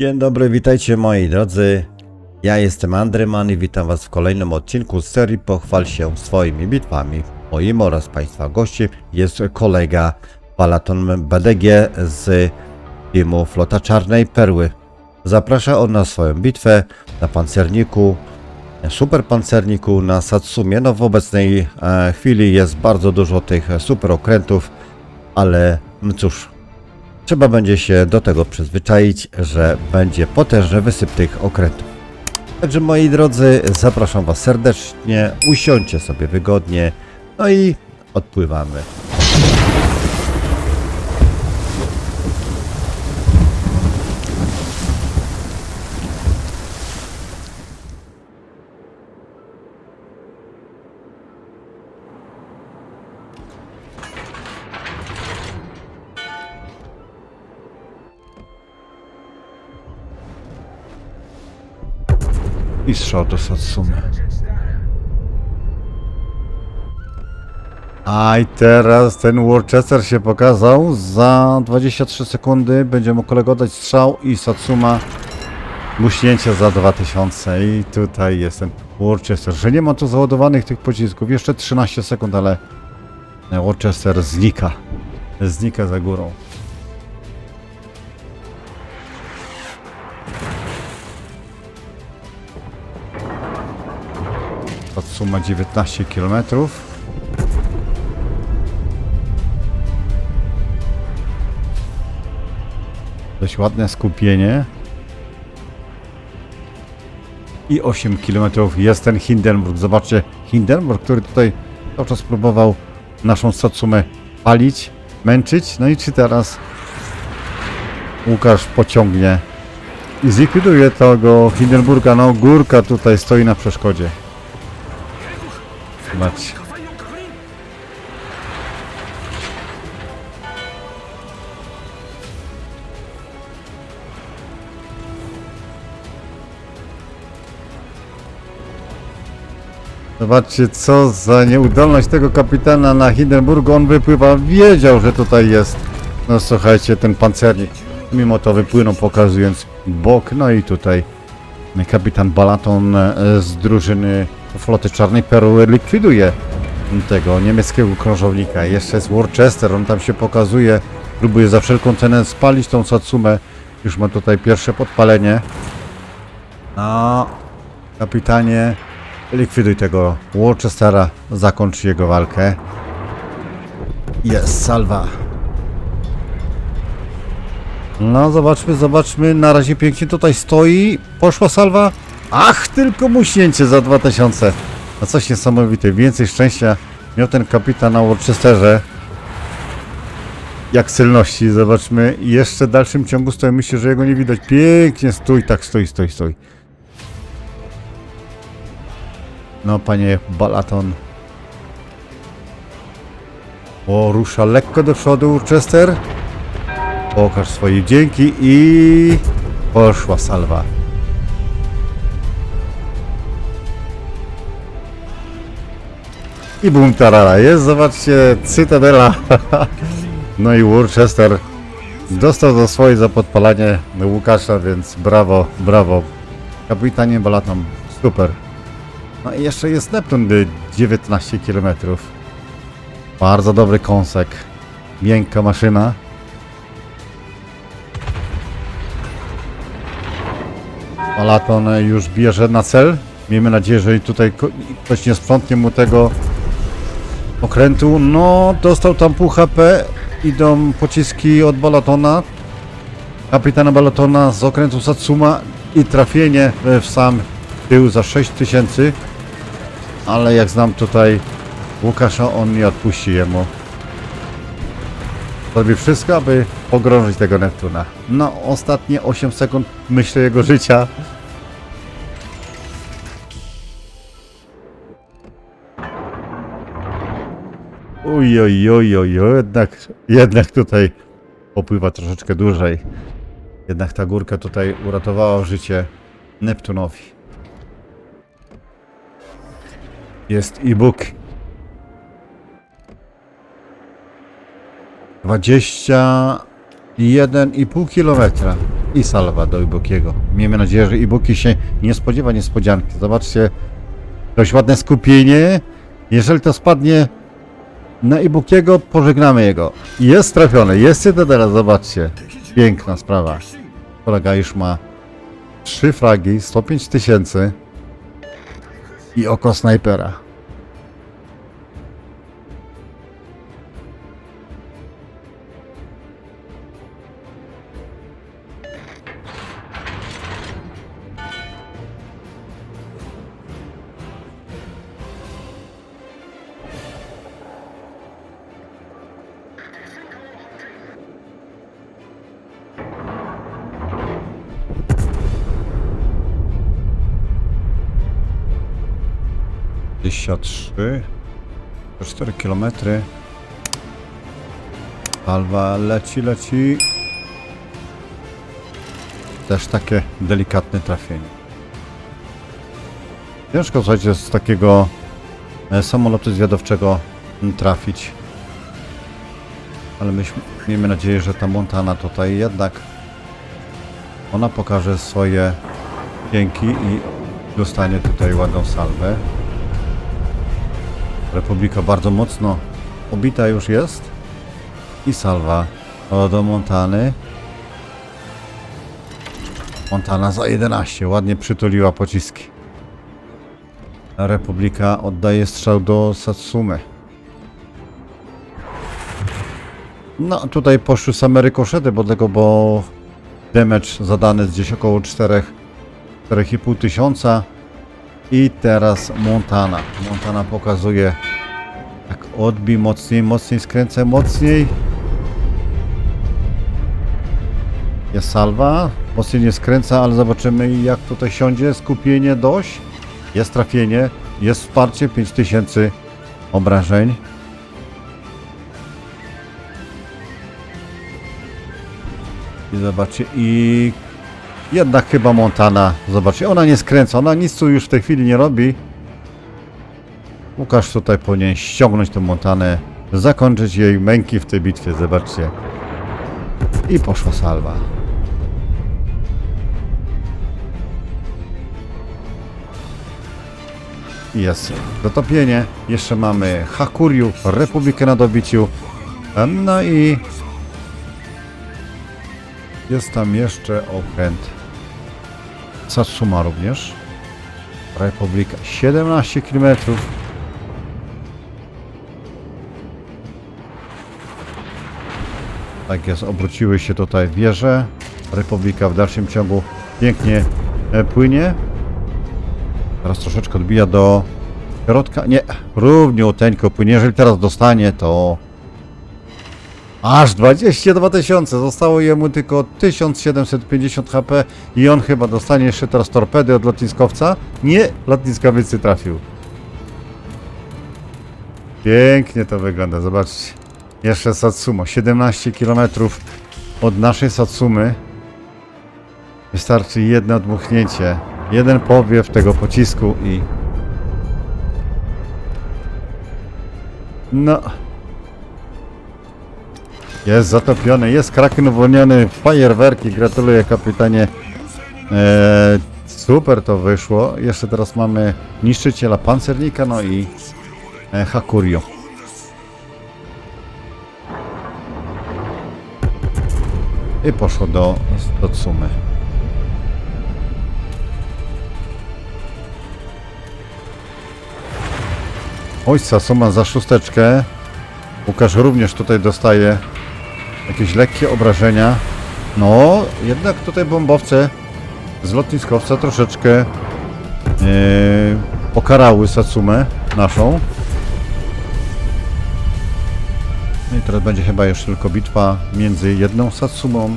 Dzień dobry, witajcie moi drodzy. Ja jestem Andryman i witam was w kolejnym odcinku z serii Pochwal się swoimi bitwami. Moim oraz państwa gościem jest kolega Palaton BDG z teamu Flota Czarnej Perły. Zaprasza on na swoją bitwę na pancerniku, super pancerniku na Satsumie. No w obecnej e, chwili jest bardzo dużo tych super okrętów, ale cóż, Trzeba będzie się do tego przyzwyczaić, że będzie potężny wysyp tych okrętów. Także moi drodzy, zapraszam Was serdecznie, usiądźcie sobie wygodnie, no i odpływamy. I strzał do Satsumy. A i teraz ten Worcester się pokazał. Za 23 sekundy będzie mógł kolego dać strzał i Satsuma muśnięcie za 2000. I tutaj jest ten Worcester. Że nie ma tu załadowanych tych pocisków. Jeszcze 13 sekund, ale Worcester znika. Znika za górą. Satsuma 19 km. Dość ładne skupienie. I 8 km jest ten Hindenburg. Zobaczcie, Hindenburg, który tutaj cały czas próbował naszą Satsumę palić, męczyć. No i czy teraz Łukasz pociągnie i zlikwiduje tego Hindenburga. No górka tutaj stoi na przeszkodzie. Zobaczcie. Zobaczcie, co za nieudolność tego kapitana na Hindenburgu. On wypływa, wiedział, że tutaj jest. No słuchajcie, ten pancernik. Mimo to wypłynął, pokazując bok. No i tutaj kapitan Balaton e, z drużyny floty Czarnej Perły likwiduje tego niemieckiego krążownika. Jeszcze jest Worcester, on tam się pokazuje. Próbuje za wszelką cenę spalić tą Satsumę. Już ma tutaj pierwsze podpalenie. No, kapitanie, likwiduj tego Worcestera, zakończ jego walkę. Jest, salwa. No, zobaczmy, zobaczmy. Na razie pięknie tutaj stoi. Poszła salwa. Ach, tylko muśnięcie za 2000. No coś niesamowite. Więcej szczęścia miał ten kapitan na Worcesterze. Jak celności. Zobaczmy. Jeszcze w dalszym ciągu stoi. Myślę, że jego nie widać. Pięknie stój. Tak, stoi, stoi, stoi. No, panie Balaton. O, rusza lekko do przodu Worcester. Pokaż swoje dzięki i poszła salwa. I bum tarara, jest, zobaczcie, Cytadela. No i Worcester dostał za swoje za podpalanie Łukasza, więc brawo, brawo. Kapitanie Balaton, super. No i jeszcze jest Neptun, y, 19 km. Bardzo dobry kąsek. Miękka maszyna. Malaton już bierze na cel. Miejmy nadzieję, że tutaj ktoś nie sprzątnie mu tego okrętu. No, dostał tam pół HP. Idą pociski od Balatona. Kapitana Balatona z okrętu Satsuma i trafienie w sam tył za 6000. Ale jak znam tutaj Łukasza, on nie odpuści jemu. Zrobi wszystko, aby pogrążyć tego Neptuna. No, ostatnie 8 sekund, myślę, jego życia. Uj, oj, oj, oj, oj, jednak, jednak tutaj popływa troszeczkę dłużej. Jednak ta górka tutaj uratowała życie Neptunowi. Jest e-book. 21,5 kilometra. i salwa do Ibukiego. Miejmy nadzieję, że Ibuki się nie spodziewa niespodzianki. Zobaczcie, dość ładne skupienie. Jeżeli to spadnie na Ibukiego, pożegnamy jego. Jest trafione, jest Cytadela, zobaczcie. Piękna sprawa. Kolega już ma trzy fragi, 105 tysięcy i oko snajpera. Dwadzieścia trzy, cztery kilometry. Alwa leci, leci. Też takie delikatne trafienie. Ciężko słuchajcie z takiego e, samolotu zwiadowczego trafić. Ale myśmy, miejmy nadzieję, że ta Montana tutaj jednak ona pokaże swoje pięki i dostanie tutaj ładną salwę. Republika bardzo mocno obita już jest. I salwa do Montany. Montana za 11. Ładnie przytuliła pociski. Republika oddaje strzał do Satsumy. No, tutaj poszły same rykoszety, bo tego, bo damage zadany jest gdzieś około 4 4,5 tysiąca. I teraz Montana. Montana pokazuje, jak odbij mocniej, mocniej skręcę, mocniej. Jest salwa, mocniej nie skręca, ale zobaczymy jak tutaj siądzie, skupienie dość. Jest trafienie, jest wsparcie, 5000 obrażeń. I zobaczcie, i jednak chyba Montana, zobaczcie, ona nie skręca, ona nic tu już w tej chwili nie robi. Łukasz tutaj powinien ściągnąć tę Montanę, zakończyć jej męki w tej bitwie, zobaczcie. I poszła salwa. Jest dotopienie. Jeszcze mamy Hakuryu, Republikę na dobiciu. No i jest tam jeszcze okręt Satsuma również. Republika 17 km. Tak jest, obróciły się tutaj wieże. Republika w dalszym ciągu pięknie e, płynie. Teraz troszeczkę odbija do środka. Nie, równiuteńko płynie. Jeżeli teraz dostanie, to aż 22 tysiące. Zostało jemu tylko 1750 HP i on chyba dostanie jeszcze teraz torpedy od lotniskowca. Nie, lotniskowiec trafił. Pięknie to wygląda, zobaczcie. Jeszcze Satsumo, 17 km od naszej Satsumy. Wystarczy jedno dmuchnięcie, jeden powiew tego pocisku i... No... Jest zatopiony, jest kraken uwolniony, fajerwerki, gratuluję kapitanie. Eee, super to wyszło. Jeszcze teraz mamy niszczyciela pancernika, no i e, Hakurio. I poszło do Stotsumy. Oj, Sasuma za szósteczkę. Łukasz również tutaj dostaje jakieś lekkie obrażenia. No, jednak tutaj bombowce z lotniskowca troszeczkę yy, pokarały Satsumę naszą. No i teraz będzie chyba jeszcze tylko bitwa między jedną Satsumą,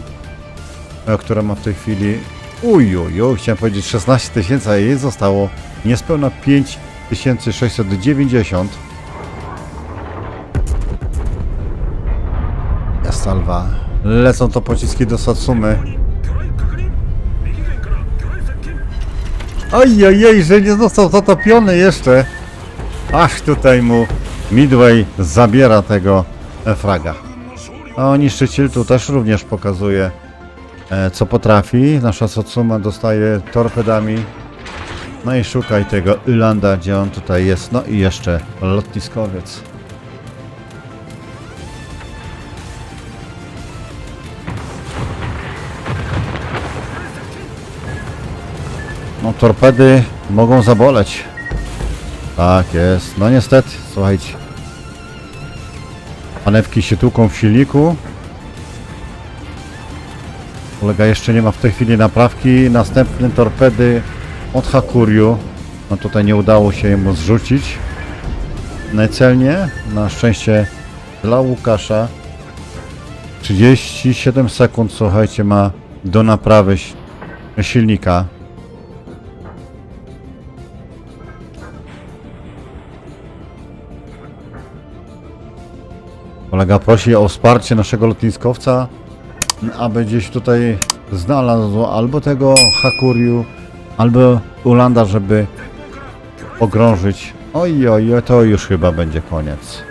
e, która ma w tej chwili uj, uj, uj chciałem powiedzieć 16 tysięcy, a jej zostało niespełna 5690. Salwa. Lecą to pociski do Satsumy. Ojej, że nie został zatopiony jeszcze. Aż tutaj mu Midway zabiera tego fraga. A niszczyciel tu też również pokazuje e, co potrafi. Nasza Sotsuma dostaje torpedami. No i szukaj tego Ylanda, gdzie on tutaj jest. No i jeszcze lotniskowiec. Torpedy mogą zaboleć. Tak jest. No niestety, słuchajcie. Panewki się tłuką w silniku. Kolega jeszcze nie ma w tej chwili naprawki. Następne torpedy od Hakuryu. No tutaj nie udało się mu zrzucić. Najcelnie. Na szczęście dla Łukasza. 37 sekund, słuchajcie, ma do naprawy si- silnika. Kolega prosi o wsparcie naszego lotniskowca, aby gdzieś tutaj znalazł albo tego Hakuryu, albo Ulanda, żeby pogrążyć. Oj, oj, oj, to już chyba będzie koniec.